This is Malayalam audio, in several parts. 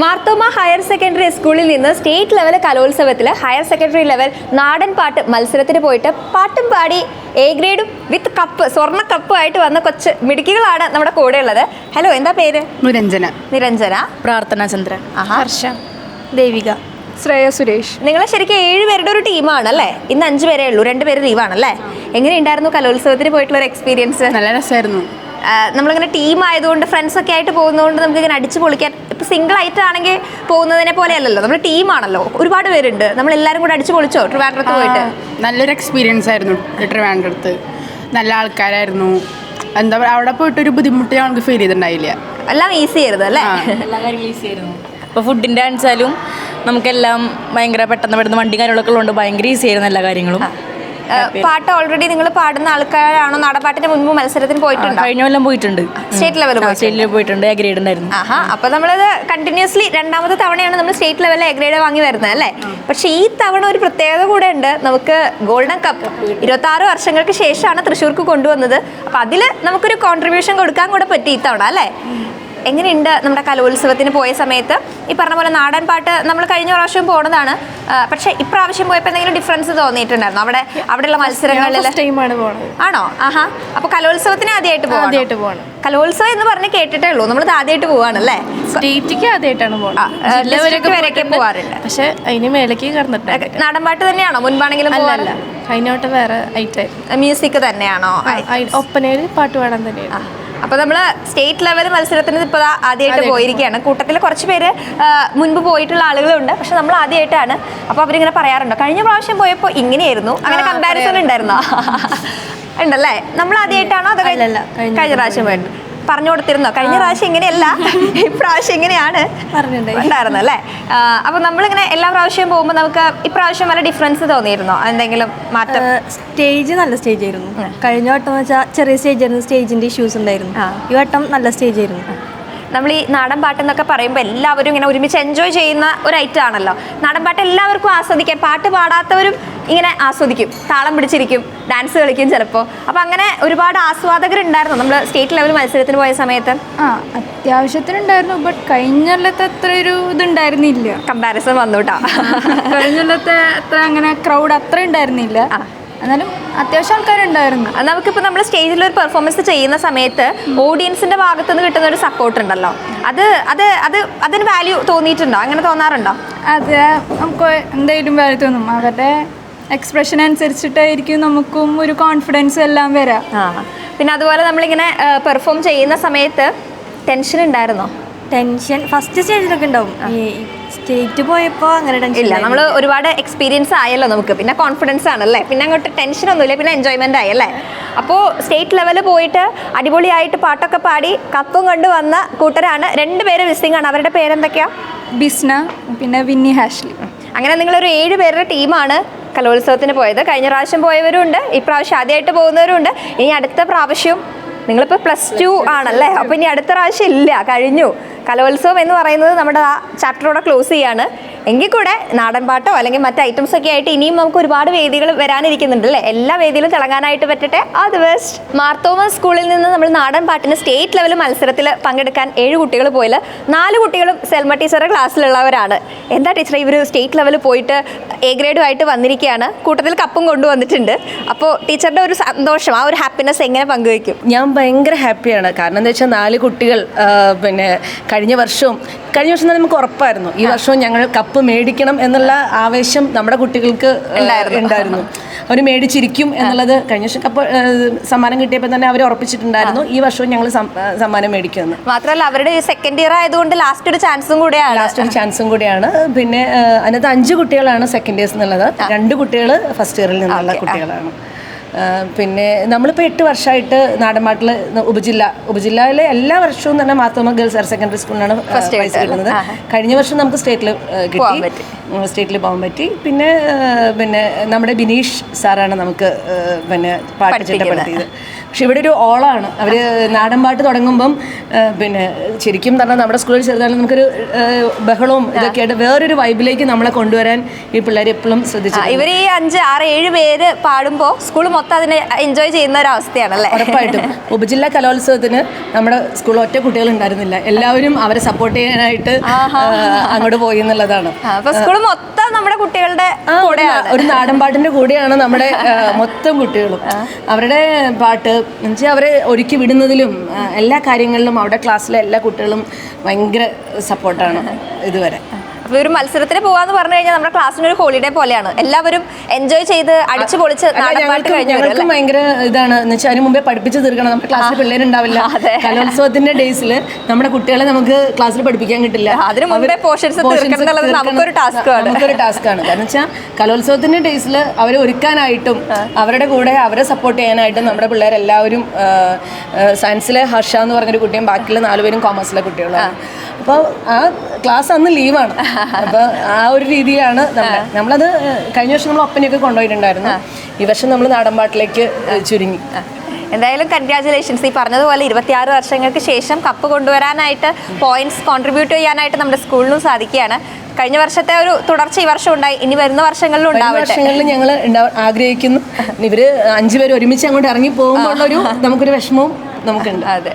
മാർത്തോമ ഹയർ സെക്കൻഡറി സ്കൂളിൽ നിന്ന് സ്റ്റേറ്റ് ലെവൽ കലോത്സവത്തിൽ ഹയർ സെക്കൻഡറി ലെവൽ നാടൻ പാട്ട് മത്സരത്തിന് പോയിട്ട് പാട്ടും പാടി എ ഗ്രേഡും വിത്ത് കപ്പ് സ്വർണ കപ്പും ആയിട്ട് വന്ന കൊച്ച് മിടുക്കികളാണ് നമ്മുടെ കൂടെ ഉള്ളത് ഹലോ എന്താ പേര്? നിരഞ്ജന. നിരഞ്ജന. പ്രാർത്ഥന ചന്ദ്രൻ. ഹർഷ. ദേവിക. ശ്രേയ സുരേഷ്. നിങ്ങൾ ശരിക്കും ഏഴ് പേരുടെ ഒരു ടീമാണ് അല്ലേ ഇന്ന് അഞ്ച് പേരേ ഉള്ളൂ രണ്ട് പേര് ലീവാണല്ലേ എങ്ങനെയുണ്ടായിരുന്നു കലോത്സവത്തിന് പോയിട്ടുള്ള ഒരു എക്സ്പീരിയൻസ് നല്ല രസമായിരുന്നു. നമ്മളിങ്ങനെ ടീം ആയതുകൊണ്ട് ഫ്രണ്ട്സ് ഒക്കെ ആയിട്ട് പോകുന്നതുകൊണ്ട് നമുക്ക് ഇങ്ങനെ അടിച്ചു പൊളിക്കാൻ ഇപ്പൊ സിംഗിൾ ആയിട്ട് ആണെങ്കിൽ പോകുന്നതിനെ പോലെ അല്ലല്ലോ നമ്മൾ ടീമാണല്ലോ. ഒരുപാട് പേരുണ്ട്. നമ്മൾ എല്ലാവരും കൂടെ അടിച്ചു പൊളിച്ചോ? ട്രിവാൻഡ്രത്ത് പോയിട്ട്? നല്ലൊരു എക്സ്പീരിയൻസ് ആയിരുന്നു ട്രിവാൻഡ്രത്ത്. നല്ല ആൾക്കാരായിരുന്നു. എന്താ പറയുക അവിടെ പോയിട്ട് ഒരു ബുദ്ധിമുട്ട് ഞങ്ങൾക്ക് ഫീൽ ചെയ്തിട്ടുണ്ടായില്ല. എല്ലാം ഈസി ആയിരുന്നു അല്ലേ. എല്ലാ കാര്യങ്ങളും ഈസി ആയിരുന്നു. ഇപ്പോൾ ഫുഡിന്റെ ആണെച്ചാലും നമുക്കെല്ലാം ഭയങ്കര പെട്ടെന്ന് പെട്ടെന്ന് വണ്ടി കാര്യങ്ങളൊക്കെ ഉള്ളതുകൊണ്ട് ഭയങ്കര ഈസി ആയിരുന്നു എല്ലാ കാര്യങ്ങളും. പാട്ട് ഓൾറെഡി നിങ്ങൾ പാടുന്ന ആൾക്കാരാണോ? നാടൻപാട്ടിന് മുൻപ് മത്സരത്തിന് പോയിട്ടുണ്ട്. കഴിഞ്ഞ കൊല്ലം പോയിട്ടുണ്ട്. സ്റ്റേറ്റ് ലെവലിൽ സ്റ്റേറ്റ് പോയിട്ടുണ്ട്. എ ഗ്രേഡ് ഉണ്ടായിരുന്നു. ആഹാ അപ്പൊ നമ്മളത് കണ്ടിന്യൂസ്ലി രണ്ടാമത്തെ തവണയാണ് നമ്മൾ സ്റ്റേറ്റ് ലെവലിൽ എ ഗ്രേഡ് വാങ്ങി വരുന്നത് അല്ലേ? പക്ഷെ ഈ തവണ ഒരു പ്രത്യേകത കൂടെ ഉണ്ട്. നമുക്ക് ഗോൾഡൻ കപ്പ് ഇരുപത്തി ആറ് വർഷങ്ങൾക്ക് ശേഷമാണ് തൃശ്ശൂർക്ക് കൊണ്ടുവന്നത്. അപ്പൊ അതിൽ നമുക്കൊരു കോൺട്രിബ്യൂഷൻ കൊടുക്കാൻ കൂടെ പറ്റി ഈ തവണ അല്ലേ? എങ്ങനെയുണ്ട് നമ്മുടെ കലോത്സവത്തിന് പോയ സമയത്ത്? ഈ പറഞ്ഞ പോലെ നാടൻ പാട്ട് നമ്മൾ കഴിഞ്ഞ പ്രാവശ്യം പോണതാണ്. പക്ഷേ ഇപ്രാവശ്യം പോയപ്പോൾ എന്തെങ്കിലും ഡിഫറൻസ് തോന്നിയിട്ടുണ്ടായിരുന്നു? അവിടെ അവിടെയുള്ള മത്സരങ്ങളിൽ ആണോ ആഹാ. അപ്പൊ കലോത്സവത്തിന് ആദ്യമായിട്ട് ആദ്യമായിട്ട് പോകണം കലോത്സവം എന്ന് പറഞ്ഞ് കേട്ടിട്ടേ ഉള്ളൂ. നമ്മൾ ആദ്യമായിട്ട് പോവാണല്ലേ? സ്റ്റേറ്റിക്ക് ആദ്യമായിട്ടാണ് പോകുന്നത് വരെയൊക്കെ പോവാറുണ്ട്. പക്ഷെ അതിന് മേലേക്ക് കടന്നിട്ടുണ്ട്. നാടൻപാട്ട് തന്നെയാണോ? മുൻപാണെങ്കിലും അല്ല അതിനോട്ട് വേറെ ഐറ്റായിരുന്നു. മ്യൂസിക് തന്നെയാണോ? ഒപ്പനയിൽ പാട്ട് പാടാൻ തന്നെയാണ് അപ്പൊ നമ്മൾ സ്റ്റേറ്റ് ലെവൽ മത്സരത്തിന് ഇപ്പൊ ആദ്യമായിട്ട് പോയിരിക്കുകയാണ്. കൂട്ടത്തിൽ കുറച്ച് പേര് മുൻപ് പോയിട്ടുള്ള ആളുകളുണ്ട്. പക്ഷെ നമ്മൾ ആദ്യമായിട്ടാണ് അപ്പൊ അവരിങ്ങനെ പറയാറുണ്ടോ. കഴിഞ്ഞ പ്രാവശ്യം പോയപ്പോ ഇങ്ങനെയായിരുന്നു. അങ്ങനെ കമ്പാരിസൺ ഉണ്ടായിരുന്നോ? ഉണ്ടല്ലേ? നമ്മൾ ആദ്യമായിട്ടാണോ അതോ കഴിഞ്ഞ പ്രാവശ്യം പോയിട്ട് പറഞ്ഞു കൊടുത്തിരുന്നോ? കഴിഞ്ഞ പ്രാവശ്യം ഇങ്ങനെയല്ല. ഇപ്രാവശ്യം ഇങ്ങനെയാണ്. ഉണ്ടായിരുന്നു അല്ലേ? അപ്പൊ നമ്മളിങ്ങനെ എല്ലാ പ്രാവശ്യവും പോകുമ്പോൾ നമുക്ക് ഇപ്രാവശ്യം നല്ല ഡിഫറൻസ് തോന്നിയിരുന്നോ? എന്തെങ്കിലും മാറ്റം? സ്റ്റേജ് നല്ല സ്റ്റേജ് ആയിരുന്നു. കഴിഞ്ഞ വട്ടം വെച്ചാൽ ചെറിയ സ്റ്റേജ് ആയിരുന്നു. സ്റ്റേജിന്റെ ഇഷ്യൂസ് ഉണ്ടായിരുന്നു. ഈ വട്ടം നല്ല സ്റ്റേജ് ആയിരുന്നു. നമ്മൾ ഈ നാടൻ പാട്ട് എന്നൊക്കെ പറയുമ്പോൾ എല്ലാവരും ഇങ്ങനെ ഒരുമിച്ച് എൻജോയ് ചെയ്യുന്ന ഒരു ഐറ്റം ആണല്ലോ നാടൻ പാട്ട് എല്ലാവർക്കും ആസ്വദിക്കാം പാട്ട് പാടാത്തവരും ഇങ്ങനെ ആസ്വദിക്കും. താളം പിടിച്ചിരിക്കും ഡാൻസ് കളിക്കും ചിലപ്പോൾ അപ്പോൾ അങ്ങനെ ഒരുപാട് ആസ്വാദകർ ഉണ്ടായിരുന്നു നമ്മൾ സ്റ്റേറ്റ് ലെവൽ മത്സരത്തിന് പോയ സമയത്ത്. ആ അത്യാവശ്യത്തിനുണ്ടായിരുന്നു ബട്ട് കഴിഞ്ഞ കൊല്ലത്തെ അത്ര ഒരു ഇതുണ്ടായിരുന്നില്ല. കമ്പാരിസൺ വന്നു കേട്ടോ കഴിഞ്ഞ കൊല്ലത്തെ അത്ര അങ്ങനെ ക്രൗഡ് അത്ര ഉണ്ടായിരുന്നില്ല. എന്നാലും അത്യാവശ്യം ആൾക്കാരുണ്ടായിരുന്നു. നമുക്കിപ്പോൾ നമ്മൾ സ്റ്റേജിൽ ഒരു പെർഫോമൻസ് ചെയ്യുന്ന സമയത്ത് ഓഡിയൻസിന്റെ ഭാഗത്തു നിന്ന് കിട്ടുന്ന ഒരു സപ്പോർട്ട് ഉണ്ടല്ലോ. അത് അത് അത് അതിന് വാല്യൂ തോന്നിയിട്ടുണ്ടോ? അങ്ങനെ തോന്നാറുണ്ടോ? അത് നമുക്ക് എന്തായാലും വാല്യൂ തോന്നും. അവരുടെ എക്സ്പ്രഷൻ അനുസരിച്ചിട്ടായിരിക്കും നമുക്കും ഒരു കോൺഫിഡൻസ് എല്ലാം വരാം. ആ പിന്നെ അതുപോലെ നമ്മളിങ്ങനെ പെർഫോം ചെയ്യുന്ന സമയത്ത് ടെൻഷൻ ഉണ്ടായിരുന്നോ? ടെൻഷൻ ഫസ്റ്റ് സ്റ്റേജിലൊക്കെ ഉണ്ടാവും. ഈ സ്റ്റേറ്റ് പോയപ്പോൾ അങ്ങനെ ഇല്ല നമ്മൾ ഒരുപാട് എക്സ്പീരിയൻസ് ആയല്ലോ നമുക്ക്. പിന്നെ കോൺഫിഡൻസ് ആണല്ലേ. പിന്നെ അങ്ങോട്ട് ടെൻഷൻ ഒന്നുമില്ല പിന്നെ എൻജോയ്മെന്റ് ആയി അല്ലേ? അപ്പോൾ സ്റ്റേറ്റ് ലെവലിൽ പോയിട്ട് അടിപൊളിയായിട്ട് പാട്ടൊക്കെ പാടി കപ്പും കൊണ്ട് വന്ന കൂട്ടരാണ്. രണ്ടുപേര് മിസ്സിംഗ് ആണ്. അവരുടെ പേരെന്തൊക്കെയാ? ബിസ്ന പിന്നെ വിന്നി ഹാഷ്ലി. അങ്ങനെ നിങ്ങളൊരു ഏഴ് പേരുടെ ടീമാണ് കലോത്സവത്തിന് പോയത്. കഴിഞ്ഞ പ്രാവശ്യം പോയവരും ഉണ്ട് ഇപ്രാവശ്യം ആദ്യമായിട്ട് പോകുന്നവരും ഉണ്ട് ഇനി അടുത്ത പ്രാവശ്യം നിങ്ങളിപ്പോൾ പ്ലസ് ടു ആണല്ലേ? അപ്പോൾ ഇനി അടുത്ത പ്രാവശ്യം ഇല്ല. കഴിഞ്ഞു. കലോത്സവം എന്ന് പറയുന്നത് നമ്മുടെ ആ ചാപ്റ്ററോടെ ക്ലോസ് ചെയ്യാണ്. എങ്കിൽ കൂടെ നാടൻ പാട്ടോ അല്ലെങ്കിൽ മറ്റ് ഐറ്റംസ് ഒക്കെ ആയിട്ട് ഇനിയും നമുക്ക് ഒരുപാട് വേദികൾ വരാനിരിക്കുന്നുണ്ട് അല്ലേ? എല്ലാ വേദിയിലും തിളങ്ങാനായിട്ട് പറ്റട്ടെ. ആ ബെസ്റ്റ് മാർത്തോമ സ്കൂളിൽ നിന്ന് നമ്മൾ നാടൻ പാട്ടിന് സ്റ്റേറ്റ് ലെവൽ മത്സരത്തിൽ പങ്കെടുക്കാൻ ഏഴ് കുട്ടികൾ പോയില്ല നാല് കുട്ടികളും സെൽമ ടീച്ചറുടെ ക്ലാസ്സിലുള്ളവരാണ് എന്താ ടീച്ചർ ഇവർ സ്റ്റേറ്റ് ലെവലിൽ പോയിട്ട് എ ഗ്രേഡുമായിട്ട് വന്നിരിക്കുകയാണ്? കൂട്ടത്തിൽ കപ്പും കൊണ്ടുവന്നിട്ടുണ്ട്. അപ്പോൾ ടീച്ചറുടെ ഒരു സന്തോഷം ആ ഒരു ഹാപ്പിനെസ് എങ്ങനെ പങ്കുവയ്ക്കും? ഞാൻ ഭയങ്കര ഹാപ്പിയാണ് കാരണം എന്താ വെച്ചാൽ നാല് കുട്ടികൾ പിന്നെ കഴിഞ്ഞ വർഷവും കഴിഞ്ഞ വർഷം തന്നെ നമുക്ക് ഉറപ്പായിരുന്നു. ഈ വർഷവും ഞങ്ങൾ കപ്പ് മേടിക്കണം എന്നുള്ള ആവേശം നമ്മുടെ കുട്ടികൾക്ക് ഉണ്ടായിരുന്നു. അവർ മേടിച്ചിരിക്കും എന്നുള്ളത് കഴിഞ്ഞ വർഷം കപ്പ് സമ്മാനം കിട്ടിയപ്പോൾ തന്നെ അവർ ഉറപ്പിച്ചിട്ടുണ്ടായിരുന്നു. ഈ വർഷവും ഞങ്ങൾ സമ്മാനം മേടിക്കുന്നു മാത്രമല്ല അവരുടെ സെക്കൻഡ് ഇയർ ആയതുകൊണ്ട് ലാസ്റ്റ് ഒരു ചാൻസും കൂടിയാണ്. ലാസ്റ്റ് ഒരു ചാൻസും കൂടിയാണ്. പിന്നെ അതിനകത്ത് അഞ്ച് കുട്ടികളാണ് സെക്കൻഡ് ഇയേഴ്സ് എന്നുള്ളത്. രണ്ട് കുട്ടികൾ ഫസ്റ്റ് ഇയറിൽ നിന്നുള്ള കുട്ടികളാണ്. പിന്നെ നമ്മളിപ്പോൾ എട്ട് വർഷമായിട്ട് നാടൻപാട്ടിൽ ഉപജില്ല ഉപജില്ലയിലെ എല്ലാ വർഷവും തന്നെ മാത്രം ഗേൾസ് ഹയർ സെക്കൻഡറി സ്കൂളിലാണ് ഫസ്റ്റ് പ്രൈസ് കിട്ടുന്നത്. കഴിഞ്ഞ വർഷം നമുക്ക് സ്റ്റേറ്റിൽ കിട്ടി. സ്റ്റേറ്റിൽ പോകാൻ പറ്റി. പിന്നെ പിന്നെ നമ്മുടെ ബിനീഷ് സാറാണ് നമുക്ക് പിന്നെ പാട്ട്. ചിട്ടപ്പെടുത്തിയത്. പക്ഷെ ഇവിടെ ഒരു ഓളാണ്. അവർ നാടൻ പാട്ട് തുടങ്ങുമ്പം പിന്നെ ശരിക്കും പറഞ്ഞാൽ നമ്മുടെ സ്കൂളിൽ ചെറുതായാലും നമുക്കൊരു ബഹളവും ഇതൊക്കെ ആയിട്ട് വേറൊരു വൈബിലേക്ക് നമ്മളെ കൊണ്ടുവരാൻ ഈ പിള്ളേർ എപ്പോഴും ശ്രദ്ധിച്ചു ഇവർ ഈ അഞ്ച് ആറ് ഏഴ് പേര് പാടുമ്പോൾ സ്കൂൾ മൊത്തം അതിനെ എൻജോയ് ചെയ്യുന്ന ഒരു അവസ്ഥയാണല്ലേ ഉറപ്പായിട്ടും. ഉപജില്ലാ കലോത്സവത്തിന് നമ്മുടെ സ്കൂൾ ഒറ്റ കുട്ടികൾ ഉണ്ടായിരുന്നില്ല എല്ലാവരും അവരെ സപ്പോർട്ട് ചെയ്യാനായിട്ട് അങ്ങോട്ട് പോയി എന്നുള്ളതാണ്. അപ്പൊ സ്കൂൾ മൊത്തം നമ്മുടെ കുട്ടികളുടെ ഒരു നാടൻ പാട്ടിന്റെ കൂടെയാണ് നമ്മുടെ മൊത്തം കുട്ടികളും. അവരുടെ പാട്ട് എന്നുവെച്ചാൽ അവരെ ഒരുക്കി വിടുന്നതിലും എല്ലാ കാര്യങ്ങളിലും അവിടെ ക്ലാസ്സിലെ എല്ലാ കുട്ടികളും ഭയങ്കര സപ്പോർട്ടാണ് ഇതുവരെ. ഒരു മത്സരത്തിന് പോവാന്ന് പറഞ്ഞു കഴിഞ്ഞാൽ നമ്മുടെ ക്ലാസ്സിന് ഒരു ഹോളിഡേ പോലെയാണ്. എല്ലാവരും എൻജോയ് ചെയ്ത് അടിച്ചു പൊളിച്ച് അല്ല, നാടൻ പാട്ട് ഞങ്ങൾക്കും കഴിഞ്ഞു ഭയങ്കര ഇതാണ്. എന്ന് വെച്ചാൽ അതിന് മുമ്പേ പഠിപ്പിച്ച് തീർക്കണം. നമ്മുടെ ക്ലാസ്സിൽ പിള്ളേരുണ്ടാവില്ല. അതെ. കലോത്സവത്തിന്റെ ഡേയ്സിൽ നമ്മുടെ കുട്ടികളെ നമുക്ക് ക്ലാസ്സിൽ പഠിപ്പിക്കാൻ കിട്ടില്ല. അതിന് മുമ്പേ തീർക്കണം. നമുക്കൊരു ടാസ്ക് ആണ്. നമുക്കൊരു ടാസ്ക് ആണ്. കാരണം വെച്ചാൽ കലോത്സവത്തിന്റെ ഡേയ്സിൽ അവരെ ഒരുക്കാനായിട്ടും അവരുടെ കൂടെ അവരെ സപ്പോർട്ട് ചെയ്യാനായിട്ടും നമ്മുടെ പിള്ളേരെല്ലാവരും സയൻസിലെ ഹർഷ എന്ന് പറഞ്ഞൊരു കുട്ടിയും ബാക്കിയുള്ള നാലുപേരും കോമേഴ്സിലെ കുട്ടികളാണ്. അപ്പോൾ ആ ക്ലാസ് അന്ന് ലീവാണ്. അപ്പോൾ ആ ഒരു രീതിയാണ് നമ്മുടെ. നമ്മളത് കഴിഞ്ഞ വർഷം നമ്മൾ ഒപ്പനയൊക്കെ കൊണ്ടുപോയിട്ടുണ്ടായിരുന്നു. ഈ വർഷം നമ്മൾ നാടൻപാട്ടിലേക്ക് ചുരുങ്ങി. എന്തായാലും കൺഗ്രാചുലേഷൻസ് ഈ പറഞ്ഞതുപോലെ ഇരുപത്തിയാറ് വർഷങ്ങൾക്ക് ശേഷം കപ്പ് കൊണ്ടുവരാനായിട്ട് പോയിന്റ്സ് കോൺട്രിബ്യൂട്ട് ചെയ്യാനായിട്ട് നമ്മുടെ സ്കൂളിനും സാധിക്കുകയാണ്. കഴിഞ്ഞ വർഷത്തെ ഒരു തുടർച്ച ഈ വർഷം ഉണ്ടായി. ഇനി വരുന്ന വർഷങ്ങളിലും വർഷങ്ങളിൽ ഞങ്ങൾ ആഗ്രഹിക്കുന്നു. ഇവർ അഞ്ചുപേർ ഒരുമിച്ച് അങ്ങോട്ട് ഇറങ്ങി പോകുമ്പോൾ ഒരു നമുക്കൊരു വിഷമവും നമുക്കുണ്ട്. അതെ.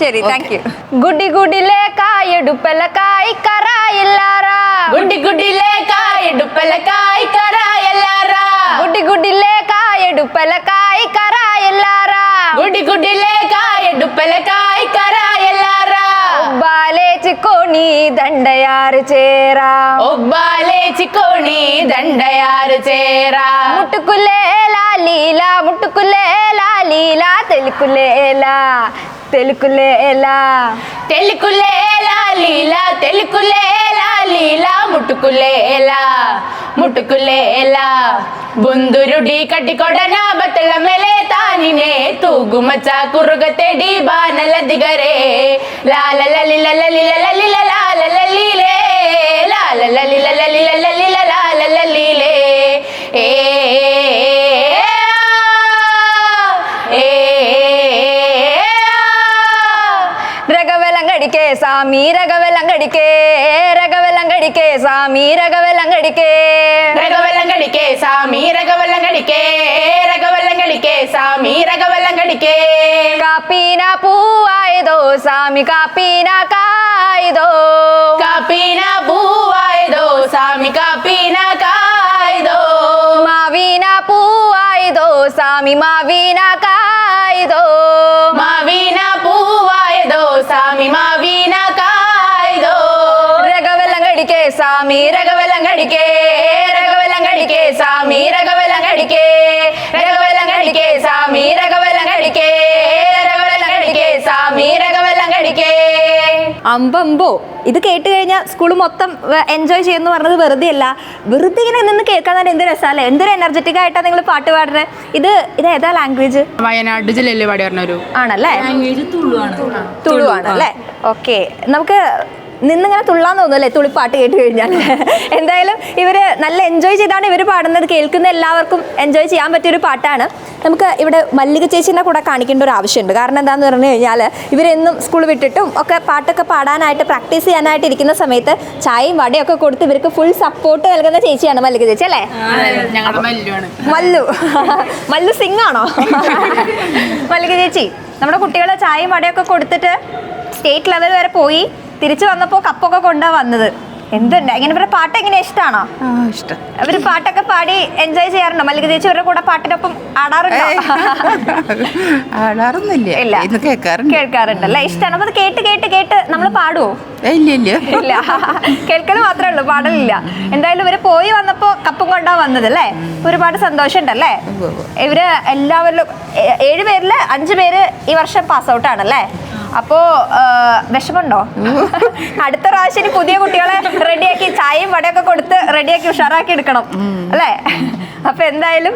ശരി താങ്ക് യു ഗുഡി ഗുഡിലെ കായെടുപ്പല കായ് കറായില്ലാറാ ഗുഡി ഗുഡിലെ കായെടുപ്പല കായ് കറായല്ലാറാ ഗുഡി ഗുഡിലെ കായെടുപ്പല കായ് കറായല്ലാറാ ഗുഡി ഗുഡിലെ കായെടുപ്പല കായ് കറായല്ലാ బాలే చిక్కోని దండయారు చేరా. ఒబ్బాలే చికోని దండయారు చేరా. ముట్టుకులేలా లీలా ముట్టుకులేలా లీలా తెలుకులేలా. తెలుకులేలా తెలుకులేలా లీలా తెలుకులేలా లీలా ముట్టుకులేలా ముట్టుకులేలా బుందురు డీ కటి కొడన బతల మెలే తానినే. తూగుమచా కురుగతే డీ బానల దిగరే. లాల లలి లలి లలి சாமி ரகவெலங்கடிக்கே ரகவெலங்கடிக்கே சாமி ரகவெலங்கடிக்கே. ரகவெலங்கடிக்கே சாமி ரகவெலங்கடிக்கே ரகவெலங்கடிக்கே சாமி ரகவெலங்கடிக்கே. காப்பீனா பூவாயுதோ சாமி காப்பீனா காயுதோ. காப்பீனா பூவாயுதோ சாமி காப்பீனா காயுதோ. மாவீனா பூவாயுதோ சாமி மாவீனா காயுதோ. மாவீனா பூவாயுதோ சாமி மாவீனா சாமி ரகவெல்லாம் கடிக்கே ரகவெல்லாம் கடிக்கே சாமி ரகவெல்லாம் கடிக்கே ரகவெல்லாம் கடிக்கே சாமி ரகவெல்லாம் கடிக்கே ரகவெல்லாம் கடிக்கே சாமி ரகவெல்லாம் கடிக்கே അമ്പമ്പോ ഇത് കേട്ട് കഴിഞ്ഞാൽ സ്കൂൾ മൊത്തം എൻജോയ് ചെയ്യുമെന്ന് പറഞ്ഞത് വെറുതെ അല്ല വെറുതെ ഇങ്ങനെ നിന്ന് കേൾക്കാൻ തന്നെ എന്ത് രസമല്ലേ എന്തൊരു എനർജറ്റിക് ആയിട്ടാ നിങ്ങൾ പാട്ട് പാടുന്നത് ഇത് ഇത് ഏതാ ലാംഗ്വേജ് വയനാട് ജില്ലയിൽ പാടി പറഞ്ഞൊരു ആണല്ലേ? തുളുവാണ്. അല്ലേ? ഓക്കെ നമുക്ക് നിന്നിങ്ങനെ തുള്ളാൻ തോന്നുമല്ലേ തുളിപ്പാട്ട് കേട്ട് കഴിഞ്ഞാൽ. എന്തായാലും ഇവർ നല്ല എൻജോയ് ചെയ്താണ് ഇവർ പാടുന്നത്. കേൾക്കുന്ന എല്ലാവർക്കും എൻജോയ് ചെയ്യാൻ പറ്റിയൊരു പാട്ടാണ്. നമുക്ക് ഇവിടെ മല്ലിക ചേച്ചീനെ കൂടെ കാണിക്കേണ്ട ഒരു ആവശ്യമുണ്ട്. കാരണം എന്താണെന്ന് പറഞ്ഞു കഴിഞ്ഞാൽ ഇവരെന്നും സ്കൂൾ വിട്ടിട്ടും ഒക്കെ പാട്ടൊക്കെ പാടാനായിട്ട് പ്രാക്ടീസ് ചെയ്യാനായിട്ട് ഇരിക്കുന്ന സമയത്ത് ചായയും വടയൊക്കെ കൊടുത്ത് ഇവർക്ക് ഫുൾ സപ്പോർട്ട് നൽകുന്ന ചേച്ചിയാണ് മല്ലിക ചേച്ചി അല്ലേ? മല്ലു മല്ലു. സിംഗ് ആണോ? മല്ലിക ചേച്ചി നമ്മുടെ കുട്ടികളെ ചായയും വടയൊക്കെ കൊടുത്തിട്ട് സ്റ്റേറ്റ് ലെവൽ വരെ പോയി. തിരിച്ചു വന്നപ്പോൾ കപ്പൊക്കെ കൊണ്ടാ വന്നത്. എന്തുണ്ട് ഇങ്ങനെ ഇവരുടെ പാട്ട് എങ്ങനെയാ ഇഷ്ടമാണോ ഇഷ്ടം. അവർ പാട്ടൊക്കെ പാടി എൻജോയ് ചെയ്യാറുണ്ടോ? മല്ലിക ചേച്ചി ഇവരുടെ കൂടെ പാട്ടിനൊപ്പം ആടാറുണ്ടോ? ആടാറൊന്നുമില്ല. ഇല്ല. കേൾക്കാറുണ്ട്. കേൾക്കാറുണ്ടല്ലേ ഇഷ്ടമാണ് അപ്പൊ അത് കേട്ട് കേട്ട് കേട്ട് നമ്മൾ പാടുവോ? ഇല്ല ഇല്ല. ഇല്ല. കേൾക്കൽ മാത്രമേ ഉള്ളൂ. പാടലില്ല. എന്തായാലും ഇവർ പോയി വന്നപ്പോ കപ്പും കൊണ്ടാ വന്നത് അല്ലേ? ഒരുപാട് സന്തോഷമുണ്ടല്ലേ ഇവർ എല്ലാവരിലും ഏഴുപേരിൽ ഏഴ് പേരിൽ അഞ്ചു പേര് ഈ വർഷം പാസ് ഔട്ട് ആണല്ലേ അപ്പോ വിഷമുണ്ടോ അടുത്ത പ്രാവശ്യം ഇനി പുതിയ കുട്ടികളെ റെഡിയാക്കി ചായയും വടയൊക്കെ കൊടുത്ത് റെഡിയാക്കി ഉഷാറാക്കി എടുക്കണം. അല്ലേ? അപ്പൊ എന്തായാലും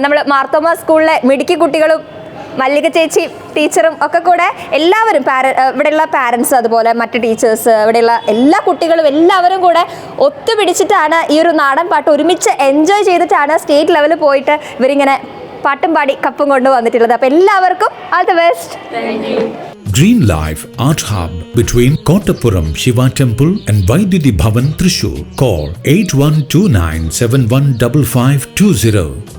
നമ്മൾ മാർത്തോമ സ്കൂളിലെ മിടുക്കി കുട്ടികളും മല്ലിക ചേച്ചി ടീച്ചറും ഒക്കെ കൂടെ എല്ലാവരും പാര ഇവിടെയുള്ള പാരൻസ് അതുപോലെ മറ്റു ടീച്ചേഴ്സ് ഇവിടെയുള്ള എല്ലാ കുട്ടികളും എല്ലാവരും കൂടെ ഒത്തുപിടിച്ചിട്ടാണ് ഈ ഒരു നാടൻ പാട്ട് ഒരുമിച്ച് എൻജോയ് ചെയ്തിട്ടാണ് സ്റ്റേറ്റ് ലെവലിൽ പോയിട്ട് ഇവരിങ്ങനെ പാട്ടും പാടി കപ്പും കൊണ്ടുവന്നിട്ടുള്ളത് അപ്പോൾ എല്ലാവർക്കും all the best Green Life Art Hub between Kottapuram Shiva Temple and Vaididi Bhavan Trishur. Call 8129 715520.